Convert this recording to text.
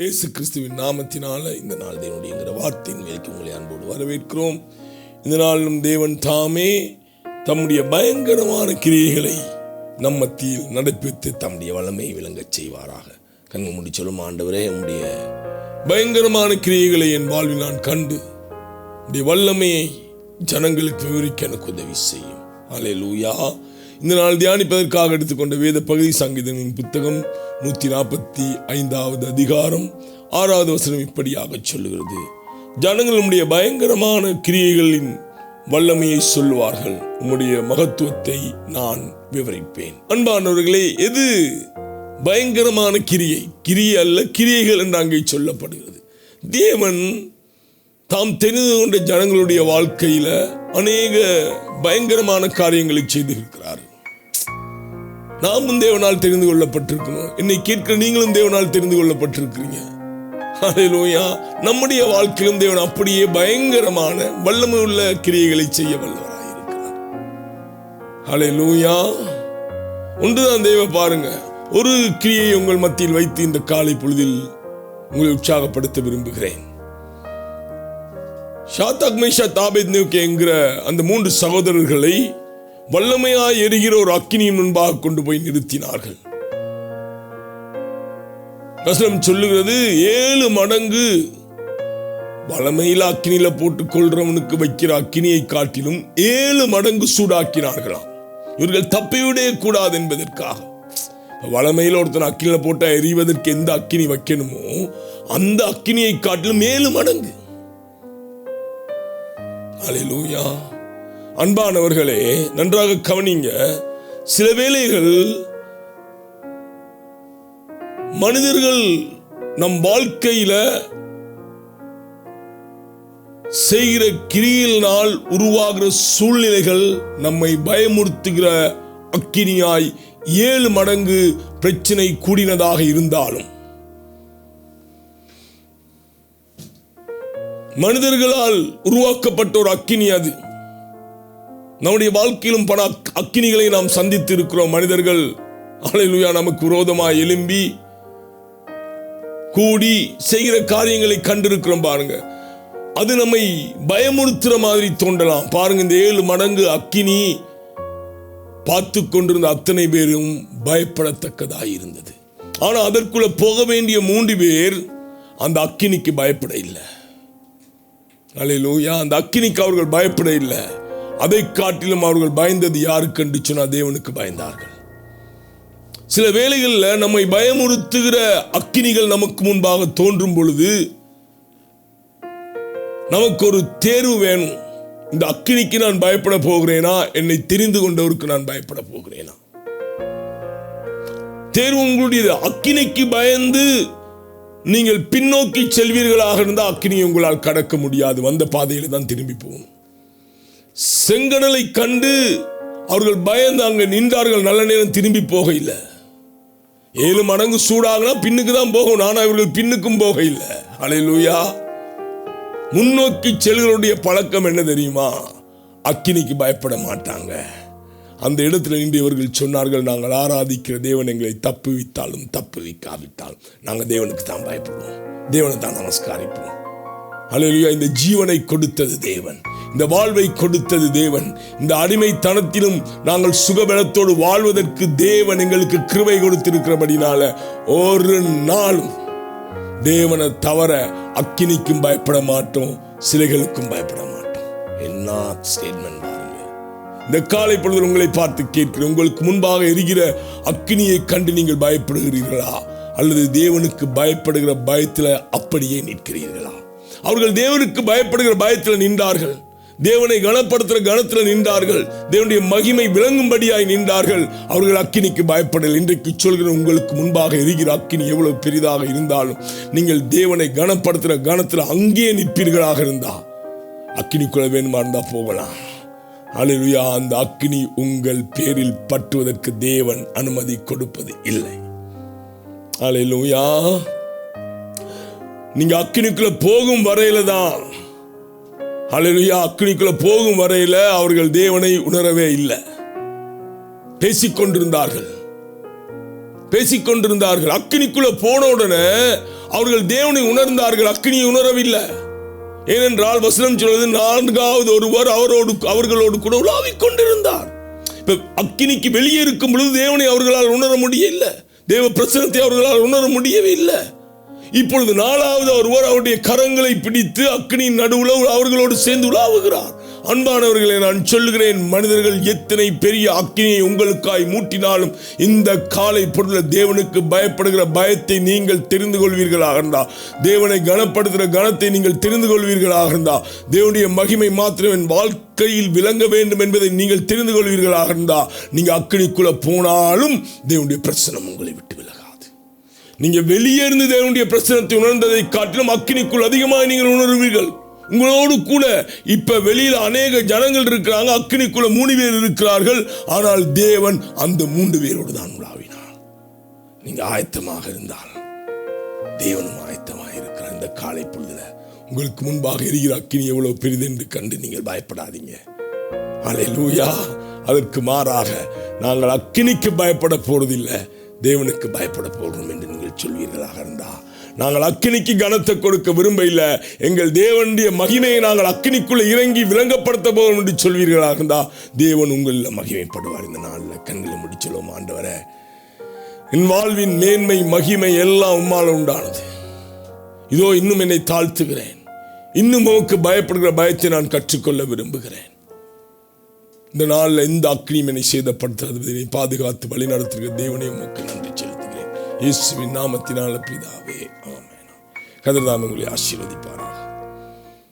இயேசு கிறிஸ்துவின் நாமத்தினால இந்த நாள் தேவனுடைய வார்த்தையின் மேற்கு உங்களை அன்போடு வரவேற்கிறோம். இந்த நாளிலும் தேவன் தாமே தம்முடைய பயங்கரமான கிரியைகளை நம் மத்தியில் நடப்பித்து தம்முடைய வளமை விளங்கச் செய்வாராக. கண்கு முடி சொல்லும் ஆண்டவரே உம்முடைய பயங்கரமான கிரியைகளை என் வாழ்வில் நான் கண்டு உடைய வல்லமையை ஜனங்களுக்கு விவரிக்க எனக்கு உதவி செய்யும். அலே லூயா இந்த நாள் தியானிப்பதற்காக எடுத்துக்கொண்ட வேத பகுதி சங்கீதங்களின் புத்தகம் நூற்றி நாற்பத்தி ஐந்தாவது அதிகாரம் ஆறாவது வசனம் இப்படியாக சொல்லுகிறது. ஜனங்கள் உம்முடைய பயங்கரமான கிரியைகளின் வல்லமையை சொல்வார்கள். உம்முடைய மகத்துவத்தை நான் விவரிப்பேன். அன்பானவர்களே எது பயங்கரமான கிரியை? கிரியை அல்ல கிரியைகள் என்று அங்கே சொல்லப்படுகிறது. தேவன் தாம் தெரிந்து கொண்ட ஜனங்களுடைய வாழ்க்கையில அநேக பயங்கரமான காரியங்களை செய்திருக்கிறார். நாமும் தேவனால் தெரிந்து கொள்ளப்பட்டிருக்கணும் என்னை கேட்கிற நீங்களும் தேவனால் தெரிந்து கொள்ளப்பட்டிருக்கிறீங்க. ஹalleluya நம்முடைய வாழ்க்கையிலும் தேவன் அப்படியே பயங்கரமான வல்லமை உள்ள கிரியைகளை செய்ய வல்லவராயிருக்கிறார் ஹalleluya ஒன்றுதான் தேவ பாருங்க. ஒரு கிரியை உங்கள் மத்தியில் வைத்து இந்த காலை பொழுதில் உங்களை உற்சாகப்படுத்த விரும்புகிறேன். ஷாத்தாக் மேஷா தாபேத் என்கிற அந்த மூன்று சகோதரர்களை வல்லமையாய் எரிகிற ஒரு அக்கினியின் முன்பாக கொண்டு போய் நிறுத்தினார்கள். வசனம் சொல்லுகிறது ஏழு மடங்கு வளமையில் அக்கினியில போட்டுக் கொள்றவனுக்கு வைக்கிற அக்கினியை காட்டிலும் ஏழு மடங்கு சூடாக்கினார்களாம். இவர்கள் தப்பிவிடே கூடாது என்பதற்காக. வளமையில் ஒருத்தன் அக்கினியில போட்டா எரிவதற்கு எந்த அக்கினி வைக்கணுமோ அந்த அக்கினியை காட்டிலும் ஏழு மடங்கு. அலையிலூயா அன்பானவர்களே நன்றாக கவனிங்க. சில வேளைகள் மனிதர்கள் நம் வாழ்க்கையில செய்கிற கிரியினால் உருவாகிற சூழ்நிலைகள் நம்மை பயமுறுத்துகிற அக்கினியாய் ஏழு மடங்கு பிரச்சனை கூடினதாக இருந்தாலும் மனிதர்களால் உருவாக்கப்பட்ட ஒரு அக்கினி அது. நம்முடைய வாழ்க்கையிலும் பல அக்- அக்கினிகளை நாம் சந்தித்து இருக்கிறோம் மனிதர்கள். அலையிலுயா நமக்கு விரோதமாக எழும்பி கூடி செய்கிற காரியங்களை கண்டிருக்கிறோம் பாருங்க. அது நம்மை பயமுறுத்துற மாதிரி தோண்டலாம் பாருங்க இந்த ஏழு மடங்கு அக்கினி பார்த்து கொண்டிருந்த அத்தனை பேரும் பயப்படத்தக்கதாக இருந்தது. ஆனால் அதற்குள்ள போக வேண்டிய மூன்று பேர் அந்த அக்கினிக்கு பயப்பட இல்லை. அல்லேலூயா அந்த அக்கினிக்கு அவர்கள் பயப்பட இல்லை. அதை காட்டிலும் அவர்கள் பயந்தது யாருக்கு என்று தேவனுக்கு பயந்தார்கள். சில வேளைகளில் நம்மை பயமுறுத்துகிற அக்கினிகள் நமக்கு முன்பாக தோன்றும் பொழுது நமக்கு ஒரு தேர்வு வேணும். இந்த அக்கினிக்கு நான் பயப்பட போகிறேனா? என்னை தெரிந்து கொண்டவருக்கு நான் பயப்பட போகிறேனா? தேர்வு உங்களுடையது. அக்கினிக்கு பயந்து நீங்கள் பின்னோக்கி செல்வீர்களாக இருந்தால் அக்கினி உங்களால் கடக்க முடியாது. வந்த பாதையில தான் திரும்பி போகும் செங்கடலை கண்டு அவர்கள் பயந்து அங்கே நின்றார்கள். நல்ல நேரம் திரும்பி போக இல்லை ஏழு மடங்கு சூடாகனா பின்னுக்கு தான் போகும். ஆனா இவர்கள் பின்னுக்கும் போக இல்லை அலையிலூயா முன்னோக்கி செல்களுடைய பழக்கம் என்ன தெரியுமா? அக்கினிக்கு பயப்பட மாட்டாங்க. அந்த இடத்துல நின்று இவர்கள் சொன்னார்கள் நாங்கள் ஆராதிக்கிற தேவன் எங்களை தப்புவித்தாலும் தப்புவிக்காவிட்டாலும் நாங்கள் தேவனுக்கு தான் பயப்படுவோம். தேவனை தான் நமஸ்காரிப்போம். அல்லேலூயா இந்த ஜீவனை கொடுத்தது தேவன். இந்த வாழ்வை கொடுத்தது தேவன். இந்த அடிமைத்தனத்திலும் நாங்கள் சுகபலத்தோடு வாழ்வதற்கு தேவன் எங்களுக்கு கிருவை கொடுத்திருக்கிறபடினால ஒரு நாளும் தேவனை தவிர அக்கினிக்கும் பயப்பட மாட்டோம் சிலைகளுக்கும் பயப்பட மாட்டோம். என்ன ஸ்டேட்மெண்ட் இந்த காலை பொழுது உங்களை பார்த்து கேட்கிறேன் உங்களுக்கு முன்பாக எரிகிற அக்கினியை கண்டு நீங்கள் பயப்படுகிறீர்களா? அல்லது தேவனுக்கு பயப்படுகிற பயத்தில் அப்படியே நிற்கிறீர்களா? அவர்கள் தேவனுக்கு பயப்படுகிற பயத்தில் நின்றார்கள். தேவனை கனப்படுத்துகிற கனத்தில் நின்றார்கள். தேவனுடைய மகிமை விளங்கும்படியாய் நின்றார்கள். அவர்கள் அக்கினிக்கு பயப்படல். இன்றைக்கு சொல்கிற உங்களுக்கு முன்பாக எரிகிற அக்கினி எவ்வளவு பெரிதாக இருந்தாலும் நீங்கள் தேவனை கனப்படுத்துகிற கனத்தில் அங்கேயே நிற்பீர்களாக இருந்தா. அக்கினிக்குள்ள வேணுமா இருந்தா போகலாம். அல்லேலூயா அந்த அக்கினி உங்கள் பேரில் பற்றுவதற்கு தேவன் அனுமதி கொடுப்பது இல்லை. அல்லேலூயா நீங்க அக்கினிக்குள்ள போகும் வரையில தான் அலையா அக்னிக்குள்ள போகும் வரையில அவர்கள் தேவனை உணரவே இல்லை. பேசிக்கொண்டிருந்தார்கள். பேசிக்கொண்டிருந்தார்கள். அக்னிக்குள்ள போன உடனே அவர்கள் தேவனை உணர்ந்தார்கள். அக்னியை உணரவில்லை. ஏனென்றால் வசனம் சொல்வது நான்காவது ஒருவர் அவரோடு அவர்களோடு கூட உலாவிக் கொண்டிருந்தார். இப்ப அக்கினிக்கு வெளியே இருக்கும் பொழுது தேவனை அவர்களால் உணர முடியவில்லை. தேவ பிரசனத்தை அவர்களால் உணர முடியவே இல்லை இப்பொழுது நாலாவது ஒருவர் அவருடைய கரங்களை பிடித்து அக்னியின் நடுவில் அவர்களோடு சேர்ந்து உலாவுகிறார். அன்பானவர்களை நான் சொல்லுகிறேன் மனிதர்கள் எத்தனை பெரிய அக்கினியை உங்களுக்காய் மூட்டினாலும் இந்த காலை பொருள தேவனுக்கு பயப்படுகிற பயத்தை நீங்கள் தெரிந்து கொள்வீர்களாக இருந்தா தேவனை கனப்படுத்துகிற கனத்தை நீங்கள் தெரிந்து கொள்வீர்களாக இருந்தா தேவனுடைய மகிமை மாத்திரம் என் வாழ்க்கையில் விளங்க வேண்டும் என்பதை நீங்கள் தெரிந்து கொள்வீர்களாக இருந்தா நீங்கள் அக்கினிக்குள்ள போனாலும் தேவனுடைய பிரச்சனை உங்களை விட்டு விலக நீங்க வெளியே இருந்து தேவனுடைய பிரச்சனத்தை உணர்ந்ததை காட்டிலும் அக்கினிக்குள் அதிகமாக நீங்கள் உணர்வீர்கள். உங்களோடு கூட இப்ப வெளியில் அநேக ஜனங்கள் இருக்கிறாங்க அக்கினிக்குள்ள மூணு பேர் இருக்கிறார்கள். ஆனால் தேவன் அந்த மூன்று பேரோடு தான் உலாவினார். நீங்க ஆயத்தமாக இருந்தால் தேவனும் ஆயத்தமாக இருக்கிறார். இந்த காலை பொழுதுல உங்களுக்கு முன்பாக எரிகிற அக்கினி எவ்வளவு பெரிது என்று கண்டு நீங்கள் பயப்படாதீங்க. அல்லேலூயா அதற்கு மாறாக நாங்கள் அக்கினிக்கு பயப்பட போறதில்லை. தேவனுக்கு பயப்பட போகிறோம் என்று நீங்கள் சொல்வீர்களாக இருந்தா. நாங்கள் அக்கினிக்கு கனத்தை கொடுக்க விரும்ப இல்லை எங்கள் தேவனுடைய மகிமையை நாங்கள் அக்கினிக்குள்ளே இறங்கி விளங்கப்படுத்த போகிறோம் என்று சொல்வீர்களாக இருந்தா. தேவன் உங்களில் மகிமைப்படுவார் இந்த நாளில். கண்களை முடிச்சலோம் ஆண்டவரை. என் வாழ்வின் மேன்மை மகிமை எல்லாம் உம்மால் உண்டானது. இதோ இன்னும் என்னை தாழ்த்துகிறேன். இன்னும் உமக்கு பயப்படுகிற பயத்தை நான் கற்றுக்கொள்ள விரும்புகிறேன். இந்த நாளில் எந்த அக்னியும் என்னை சேதப்படுத்துறது என்னை பாதுகாத்து வழி நடத்துகிற தேவனே உமக்கு நன்றி செலுத்துகிறேன். இயேசுவின் நாமத்தினால பிதாவே ஆமென். கதிர்தான் உங்களை ஆசீர்வதிப்பாராக.